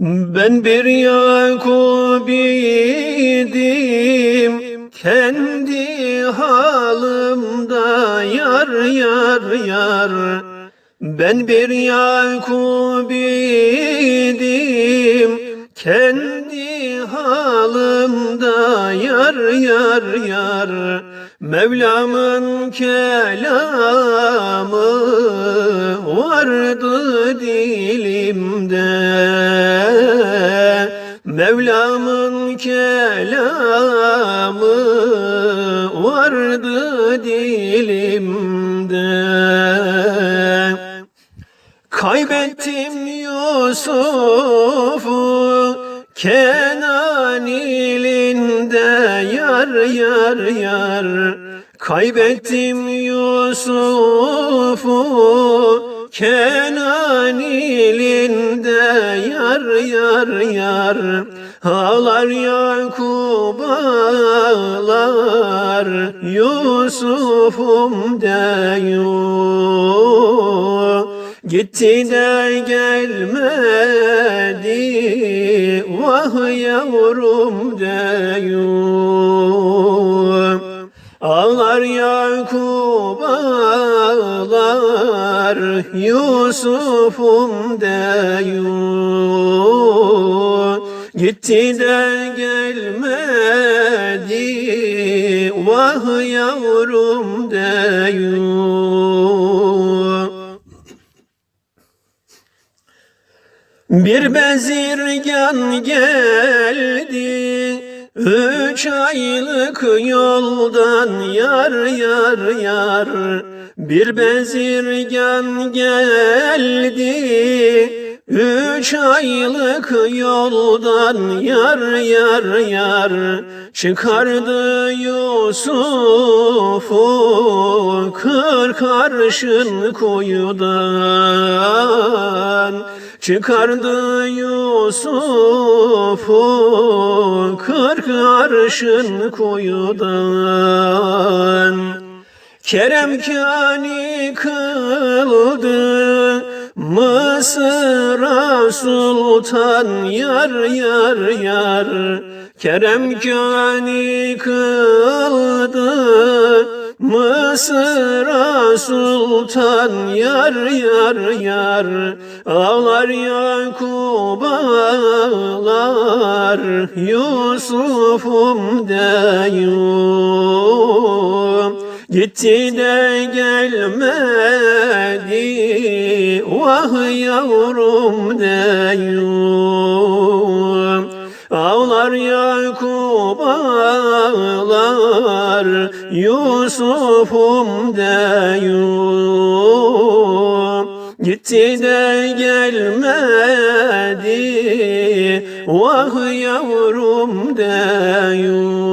Ben bir Yakub idim kendi halimda yar yar yar. Ben bir Yakub idim kendi halimda yar yar yar. Mevlamın kelamı vardı dilimde Mevlamın kelamı vardı dilimde. Kaybettim Yusuf'u Kenan ilinde yar yar yar. Kaybettim Yusuf'u Kenan ilinde yar yar yar. Ağlar Yakup ağlar Yusuf'um diyor. Gitti de gelmedi Vah yavrum diyor Ağlar Yakup ağlar Yusuf'um diyor Gitti de gelmedi Vah yavrum diyor Bir bezirgan geldi Üç aylık yoldan yar yar yar. Bir bezirgan geldi Üç aylık yoldan yar yar yar. Çıkardı Yusuf'u kırk arşın kuyudan Çıkardı Yusuf'u kırk arşın kuyudan. Kerem kani kıldı Mısır'a sultan yar yar yar. Kerem kani kıldı Mısır'a sultan yar yar yar. Ağlar Yakup ağlar Yusuf'um diyor Gitti de gelmedi Vah yavrum diyor Ağlar Yakup ağlar Yusuf'um diyor Gitti de gelmedi Vah yavrum diyor